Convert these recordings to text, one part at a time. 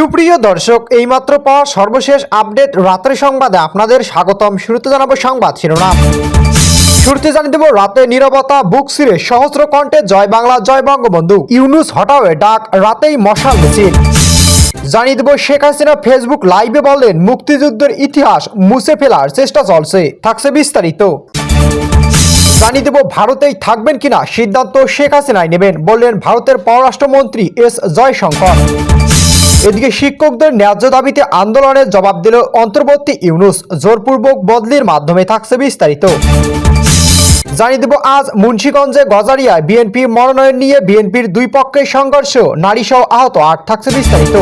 সুপ্রিয় দর্শক, এইমাত্র পাওয়া সর্বশেষ আপডেট রাত্রি সংবাদে আপনাদের স্বাগতম। শুরুতে জানাব সংবাদ শিরোনাম। শুরুতে জানিয়ে দেব, রাতে নিরবতা বুক সিরে সহস্র কণ্ঠে জয় বাংলা, জয় বঙ্গবন্ধু। ইউনুস হটাওয়ে ডাক, রাতেই মশাল মিছিল। জানিয়ে দেব, শেখ হাসিনা ফেসবুক লাইভে বললেন মুক্তিযুদ্ধের ইতিহাস মুছে ফেলার চেষ্টা চলছে, থাকছে বিস্তারিত। জানিয়ে দেব, ভারতেই থাকবেন কিনা সিদ্ধান্ত শেখ হাসিনাই নেবেন, বললেন ভারতের পররাষ্ট্রমন্ত্রী এস জয়শঙ্কর। এদিকে শিক্ষকদের ন্যায্য দাবিতে আন্দোলনের জবাব দিল অন্তর্বর্তী ইউনুস। জোরপূর্বক বদলির মাধ্যমে থাকছে বিস্তারিত। জানিয়ে দেব আজ মুন্সীগঞ্জে গজারিয়ায় বিএনপির মনোনয়ন নিয়ে বিএনপির দুই পক্ষের সংঘর্ষ। নারী সহ আহত আট থাকছে বিস্তারিত।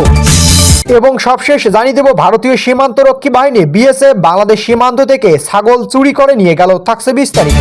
এবং সবশেষ জানিয়ে দেব ভারতীয় সীমান্তরক্ষী বাহিনী বিএসএফ বাংলাদেশ সীমান্ত থেকে ছাগল চুরি করে নিয়ে গেল, থাকছে বিস্তারিত।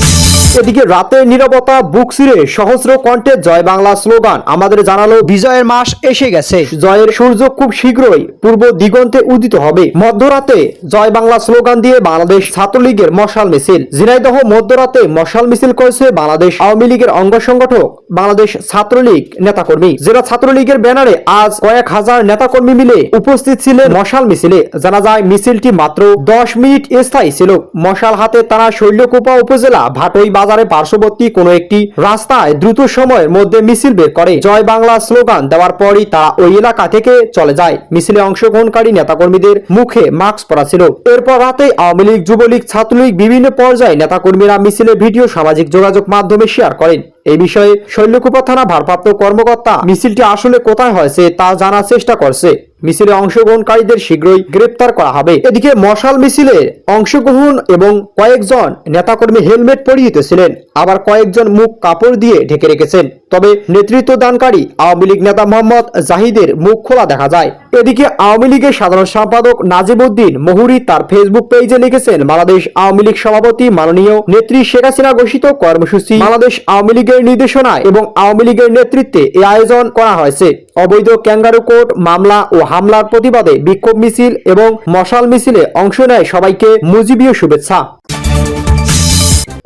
এদিকে রাতের নীরবতা, বুক সিরে সহস্র কণ্ঠে জয় বাংলা স্লোগান। আমাদের জানালো, বিজয়ের মাস এসে গেছে। জয়ের সূর্য খুব শীঘ্রই পূর্ব দিগন্তে উদিত হবে। মধ্যরাতে জয় বাংলা স্লোগান দিয়ে বাংলাদেশ ছাত্রলীগের মশাল মিছিল। ঝিনাইদহ মধ্যরাতে মশাল মিছিল করেছে বাংলাদেশ আওয়ামী লীগের অঙ্গ সংগঠক বাংলাদেশ ছাত্রলীগ নেতাকর্মী। জেলা ছাত্রলীগের ব্যানারে আজ কয়েক হাজার নেতাকর্মী মিলে উপস্থিত ছিলেন মশাল মিছিলে। জানা যায়, মিছিলটি মাত্র দশ মিনিট স্থায়ী ছিল। মশাল হাতে তারা শৈলকুপা উপজেলা ভাটই বাজারে পার্শ্ববর্তী কোনো একটি রাস্তায় দ্রুত সময়ের মধ্যে মিছিল বের করে। জয় বাংলা স্লোগান দেওয়ার পরই তারা ওই এলাকা থেকে চলে যায়। মিছিলে অংশগ্রহণকারী নেতাকর্মীদের মুখে মাস্ক পরা ছিল। এরপর রাতে আওয়ামী লীগ, যুবলীগ, ছাত্রলীগ, বিভিন্ন পর্যায়ে নেতাকর্মীরা মিছিলে ভিডিও সামাজিক যোগাযোগ মাধ্যমে শেয়ার করেন। এই বিষয়ে শৈলকুপা থানা ভারপ্রাপ্ত কর্মকর্তা মিছিলটি আসলে কোথায় হয়েছে তা জানার চেষ্টা করছে। মিছিলে অংশগ্রহণকারীদের শীঘ্রই গ্রেপ্তার করা হবে। এদিকে মশাল মিছিলে অংশগ্রহণ এবং কয়েকজন নেতাকর্মী হেলমেট পরিহিত ছিলেন। আবার কয়েকজন মুখ কাপড় দিয়ে ঢেকে রেখেছেন। তবে নেতৃত্ব দানকারী আওয়ামী লীগ নেতা মোহাম্মদ জাহিদের মুখ খোলা দেখা যায়। এদিকে আওয়ামী লীগের সাধারণ সম্পাদক নাজিবউদ্দিন মহুরি তার ফেসবুক পেজে লিখেছেন, বাংলাদেশ আওয়ামী লীগ সভাপতি, মাননীয় নেত্রী শেখ হাসিনা ঘোষিত কর্মসূচি বাংলাদেশ আওয়ামী লীগের নির্দেশনায় এবং আওয়ামী লীগের নেতৃত্বে এই আয়োজন করা হয়েছে। অবৈধ ক্যাঙ্গারু কোর্ট, মামলা ও হামলার প্রতিবাদে বিক্ষোভ মিছিল এবং মশাল মিছিলে অংশ নেয় সবাইকে মুজিবীয় শুভেচ্ছা।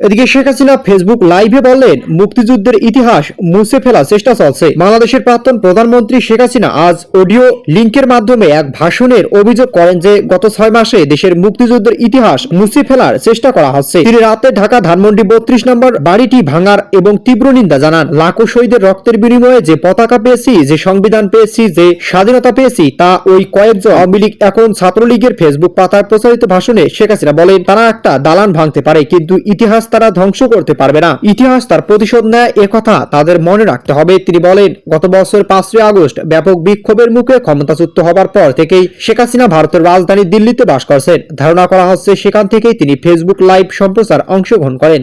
এদিকে শেখ হাসিনা ফেসবুক লাইভে বললেন, মুক্তিযুদ্ধের ইতিহাস মুছে ফেলার চেষ্টা চলছে। বাংলাদেশের প্রাক্তন প্রধানমন্ত্রী শেখ হাসিনা আজ অডিও লিঙ্কের মাধ্যমে এক ভাষণের অভিযোগ করেন যে, গত ছয় মাসে দেশের মুক্তিযুদ্ধের ইতিহাস মুছে ফেলার চেষ্টা করা হচ্ছে। তিনি রাতে ঢাকা ধানমন্ডি বত্রিশ নম্বর বাড়িটি ভাঙার এবং তীব্র নিন্দা জানান। লাখো শহীদের রক্তের বিনিময়ে যে পতাকা পেয়েছি, যে সংবিধান পেয়েছি, যে স্বাধীনতা পেয়েছি, তা ওই কয়েকজন আওয়ামী লীগ এখন ছাত্রলীগের ফেসবুক পাতায় প্রচারিত ভাষণে শেখ হাসিনা বলেন, তারা একটা দালান ভাঙতে পারে, কিন্তু ইতিহাস তারা ধ্বংস করতে পারবে না। ইতিহাস তার প্রতিশোধ নেয় একথা তাদের মনে রাখতে হবে, তিনি বলেন। গত বছর পাঁচই আগস্ট ব্যাপক বিক্ষোভের মুখে ক্ষমতাচ্যুত হবার পর থেকেই শেখ হাসিনা ভারতের রাজধানী দিল্লিতে বাস করছেন। ধারণা করা হচ্ছে সেখান থেকেই তিনি ফেসবুক লাইভ সম্প্রচার অংশগ্রহণ করেন।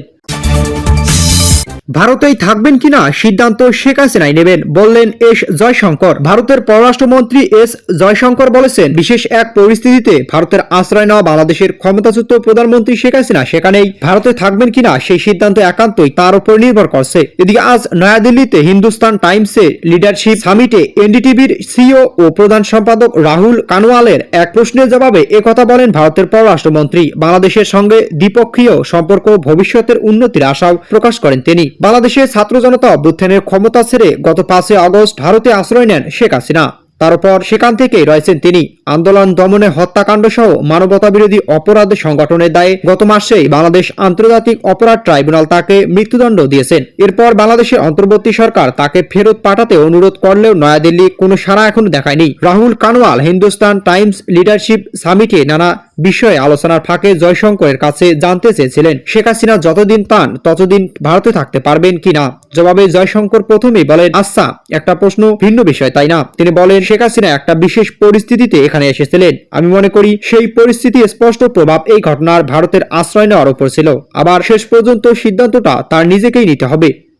ভারতেই থাকবেন কিনা সিদ্ধান্ত শেখ হাসিনাই নেবেন, বললেন এস জয়শঙ্কর। ভারতের পররাষ্ট্রমন্ত্রী এস জয়শঙ্কর বলেছেন, বিশেষ এক পরিস্থিতিতে ভারতের আশ্রয় নেওয়া বাংলাদেশের ক্ষমতাচ্যুত প্রধানমন্ত্রী শেখ হাসিনা সেখানেই ভারতে থাকবেন কিনা সেই সিদ্ধান্ত একান্তই তার উপর নির্ভর করছে। এদিকে আজ নয়াদিল্লিতে হিন্দুস্তান টাইমসের লিডারশিপ সামিটে এনডিটিভির সিইও ও প্রধান সম্পাদক রাহুল কানওয়ালের এক প্রশ্নের জবাবে একথা বলেন ভারতের পররাষ্ট্রমন্ত্রী। বাংলাদেশের সঙ্গে দ্বিপক্ষীয় সম্পর্ক ভবিষ্যতের উন্নতির আশাও প্রকাশ করেন তিনি। বাংলাদেশের ছাত্র জনতা অভ্যুত্থানের ক্ষমতা ছেড়ে গত পাঁচই আগস্ট ভারতে আশ্রয় নেন শেখ হাসিনা। তারপর সেখান থেকেই রয়েছেন তিনি। আন্দোলন দমনে হত্যাকাণ্ড সহ মানবতা বিরোধী অপরাধ সংগঠনের দায়ে গত মাসেই বাংলাদেশ আন্তর্জাতিক অপরাধ ট্রাইব্যুনাল তাকে মৃত্যুদণ্ড দিয়েছেন। এরপর বাংলাদেশের অন্তর্বর্তী সরকার তাকে ফেরত পাঠাতে অনুরোধ করলেও নয়াদিল্লি কোনো সাড়া এখনও দেখায়নি। রাহুল কানওয়াল হিন্দুস্তান টাইমস লিডারশিপ সামিটে নানা বিষয়ে আলোচনার ফাঁকে জয়শঙ্করের কাছে জানতে চেয়েছিলেন, শেখ হাসিনা যতদিন পান ততদিন ভারতে থাকতে পারবেন কিনা জবাবে জয়শঙ্কর প্রথমেই বলেন আচ্ছা একটা প্রশ্ন ভিন্ন বিষয়, তাই না? তিনি বলেন, শেখ হাসিনা একটা বিশেষ পরিস্থিতিতে এখানে এসেছিলেন। আমি মনে করি সেই পরিস্থিতি স্পষ্ট প্রভাব এই ঘটনার ভারতের আশ্রয় নেওয়ার উপর ছিল। আবার শেষ পর্যন্ত সিদ্ধান্তটা তার নিজেকেই নিতে হবে।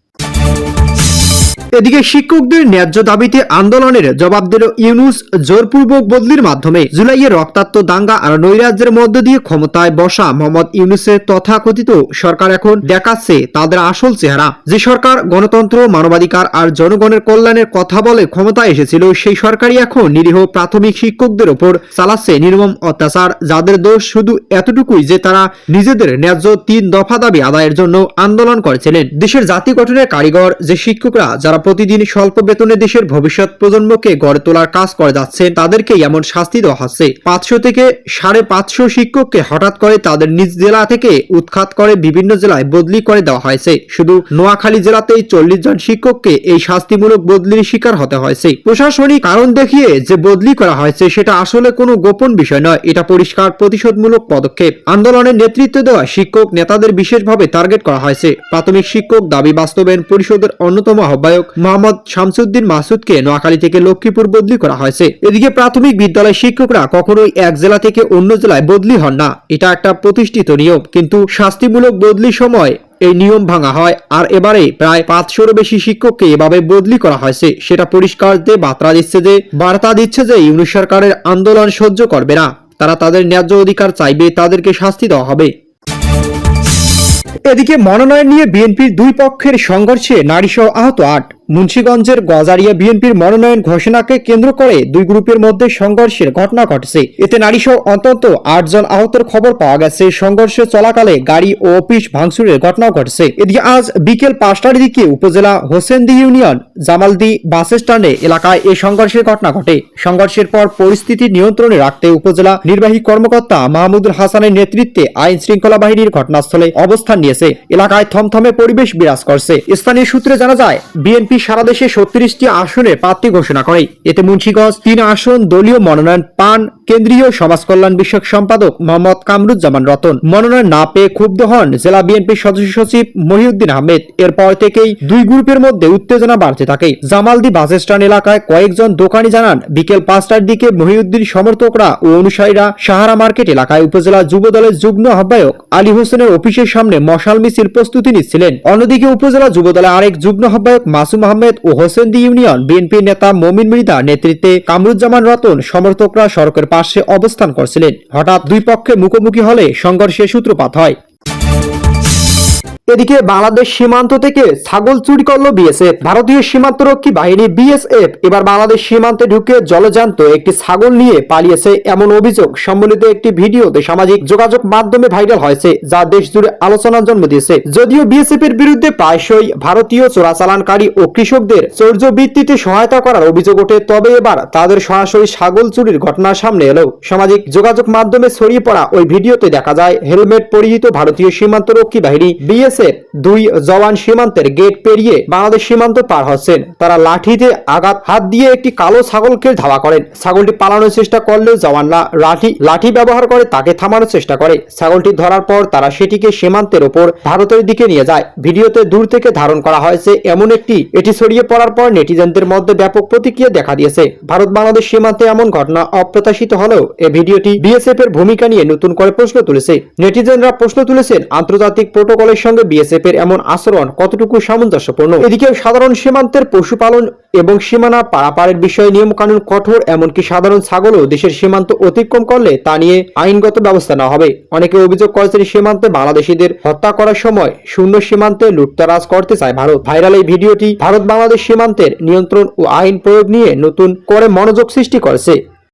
এদিকে শিক্ষকদের ন্যায্য দাবিতে আন্দোলনের জবাব দিল ইউনুস জোরপূর্বক বদলির মাধ্যমে জুলাইয়ে রক্তাক্ত দাঙ্গা আর নৈরাজ্যের মধ্য দিয়ে ক্ষমতায় বসা মোহাম্মদ ইউনুসের তথাকথিত সরকার এখন দেখাচ্ছে তাদের আসল চেহারা। যে সরকার গণতন্ত্র, মানবাধিকার আর জনগণের কল্যাণের কথা বলে ক্ষমতায় এসেছিল, সেই সরকারই এখন নিরীহ প্রাথমিক শিক্ষকদের ওপর চালাচ্ছে নির্মম অত্যাচার, যাদের দোষ শুধু এতটুকুই যে তারা নিজেদের ন্যায্য তিন দফা দাবি আদায়ের জন্য আন্দোলন করেছিলেন। দেশের জাতি গঠনের কারিগর যে শিক্ষকরা, যারা প্রতিদিন স্বল্প বেতনে দেশের ভবিষ্যৎ প্রজন্মকে গড়ে তোলার কাজ করে যাচ্ছেন তাদেরকেই এমন শাস্তি দেওয়া হচ্ছে। পাঁচশো থেকে সাড়ে পাঁচশো শিক্ষককে হঠাৎ করে তাদের নিজ জেলা থেকে উৎখাত করে বিভিন্ন জেলায় বদলি করে দেওয়া হয়েছে। শুধু নোয়াখালী জেলাতেই চল্লিশ জন শিক্ষককে এই শাস্তিমূলক বদলির শিকার হতে হয়েছে। প্রশাসনিক কারণ দেখিয়ে যে বদলি করা হয়েছে, সেটা আসলে কোনো গোপন বিষয় নয়। এটা পরিষ্কার প্রতিশোধমূলক পদক্ষেপ। আন্দোলনের নেতৃত্ব দেওয়া শিক্ষক নেতাদের বিশেষভাবে টার্গেট করা হয়েছে। প্রাথমিক শিক্ষক দাবি বাস্তবায়ন পরিষদের অন্যতম আহ্বায়ক মোহাম্মদ শামসুদ্দিন মাসুদকে নোয়াখালী থেকে লক্ষ্মীপুর বদলি করা হয়েছে। এদিকে প্রাথমিক বিদ্যালয় শিক্ষকরা কখনোই এক জেলা থেকে অন্য জেলায় বদলি হন না। এটা একটা প্রতিষ্ঠিত নিয়ম। কিন্তু শাস্তিমূলক বদলির সময় এই নিয়ম ভাঙা হয়। আর এবারে প্রায় পাঁচশোরও বেশি শিক্ষককে এভাবে বদলি করা হয়েছে। সেটা পরিষ্কার যে বার্তা দিচ্ছে যে, বার্তা দিচ্ছে যে ইউনিশ সরকারের আন্দোলন সহ্য করবে না। তারা তাদের ন্যায্য অধিকার চাইবে, তাদেরকে শাস্তি দেওয়া হবে। এদিকে মনোনয়ন নিয়ে বিএনপির দুই পক্ষের সংঘর্ষে নারীসহ আহত আট। মুন্সীগঞ্জের গজারিয়া বিএনপির মনোনয়ন ঘোষণাকে কেন্দ্র করে দুই গ্রুপের মধ্যে সংঘর্ষের ঘটনা ঘটেছে। এতে নারীসহ অন্তত আটজন আহতের খবর পাওয়া গেছে। সংঘর্ষ চলাকালে গাড়ি ও অফিস ভাঙচুরের ঘটনাও ঘটেছে। এদিকে আজ বিকেল পাঁচটার দিকে উপজেলা হোসেনদি ইউনিয়ন জামালদি বাস স্ট্যান্ডে এলাকায় এই সংঘর্ষের ঘটনা ঘটে। সংঘর্ষের পর পরিস্থিতি নিয়ন্ত্রণে রাখতে উপজেলা নির্বাহী কর্মকর্তা মাহমুদুল হাসানের নেতৃত্বে আইন শৃঙ্খলা বাহিনীর ঘটনাস্থলে অবস্থান নিয়েছে। এলাকায় থমথমে পরিবেশ বিরাজ করছে। স্থানীয় সূত্রে জানা যায়, বিএনপি সারা দেশে ছত্রিশটি আসনে প্রার্থী ঘোষণা করে। এতে মুন্সিগঞ্জ তিন আসন দলীয় মনোনয়ন পান কেন্দ্রীয় সমাজ কল্যাণ বিষয়ক সম্পাদক মোহাম্মদ কামরুজ্জামান রতন। মনোনয়ন না পেয়ে ক্ষুব্ধ হন জেলা বিএনপির সদস্য সচিব মহিউদ্দিন আহমেদ। এরপর থেকেই দুই গ্রুপের মধ্যে উত্তেজনা বাড়তে থাকে জামালদি বাস স্ট্যান্ড এলাকায় কয়েকজন দোকানি জানান, বিকেল পাঁচটার দিকে মহিউদ্দিন সমর্থকরা ও অনুসারীরা সাহারা মার্কেট এলাকায় উপজেলা যুব দলের যুগ্ম আহ্বায়ক আলী হোসেনের অফিসের সামনে মশাল মিছিল প্রস্তুতি নিচ্ছিলেন। অন্যদিকে উপজেলা যুব দলের আরেক যুগ্ম আহ্বায়ক মাসুম আহমেদ ও হোসেনদি ইউনিয়ন বিএনপি নেতা মমিন মৃদা নেতৃত্বে কামরুজ্জামান রতন সমর্থকরা সড়কের পাশে অবস্থান করছিলেন। হঠাৎ দুই পক্ষের মুখোমুখি হলে সংঘর্ষের সূত্রপাত হয়। এদিকে বাংলাদেশ সীমান্ত থেকে ছাগল চুরি করল বিএসএফ। ভারতীয় সীমান্তরক্ষী বাহিনী বিএসএফ এবার বাংলাদেশ সীমান্তে ঢুকে জলজান্ত একটি ছাগল নিয়ে পালিয়েছে এমন অভিযোগ। সম্বলিত একটি ভিডিওতে সামাজিক যোগাযোগ মাধ্যমে ভাইরাল হয়েছে, যা দেশ জুড়ে আলোচনার জন্ম দিয়েছে। যদিও বিএসএফ এর বিরুদ্ধে প্রায়শই ভারতীয় চোরাচালানকারী ও কৃষকদের চৌর্য ভিত্তিতে সহায়তা করার অভিযোগ ওঠে, তবে এবার তাদের সরাসরি ছাগল চুরির ঘটনা সামনে এলো। সামাজিক যোগাযোগ মাধ্যমে ছড়িয়ে পড়া ওই ভিডিওতে দেখা যায়, হেলমেট পরিহিত ভারতীয় সীমান্তরক্ষী বাহিনী বিএসএফ দুই জওয়ান সীমান্তের গেট পেরিয়ে বাংলাদেশ সীমান্ত পার হচ্ছেন। তারা লাঠিতে আঘাত, হাত দিয়ে একটি কালো ছাগলকে ধাওয়া করেন। ছাগলটি পালানোর চেষ্টা করলেও জওয়ানরা লাঠি লাঠি ব্যবহার করে তাকে থামানোর চেষ্টা করে। ছাগলটি ধরার পর তারা সেটিকে সীমান্তের ওপর ভারতের দিকে নিয়ে যায়। ভিডিওতে দূর থেকে ধারণ করা হয়েছে এমন একটি, এটি ছড়িয়ে পড়ার পর নেটিজেনদের মধ্যে ব্যাপক প্রতিক্রিয়া দেখা দিয়েছে। ভারত বাংলাদেশ সীমান্তে এমন ঘটনা অপ্রত্যাশিত হলেও এই ভিডিওটি বিএসএফ এর ভূমিকা নিয়ে নতুন করে প্রশ্ন তুলেছে। নেটিজেনরা প্রশ্ন তুলেছেন, আন্তর্জাতিক প্রোটোকলের সঙ্গে বিএসএফ এর এমন আচরণ কতটুকু সামঞ্জস্যপূর্ণ? এদিকে সাধারণ সীমান্তের পশুপালন এবং সীমানা পারাপারের বিষয়ে নিয়ম কানুন কঠোর, এমনকি সাধারণ ছাগলও দেশের সীমান্ত অতিক্রম করলে তা নিয়ে আইনগত ব্যবস্থা নেওয়া হবে। অনেকে অভিযোগ করেছেন সীমান্তে বাংলাদেশিদের হত্যা করার সময় শূন্য সীমান্তে লুটতরাজ করতে চায় ভারত। ভাইরাল এই ভিডিওটি ভারত বাংলাদেশ সীমান্তের নিয়ন্ত্রণ ও আইন প্রয়োগ নিয়ে নতুন করে মনোযোগ সৃষ্টি করেছে।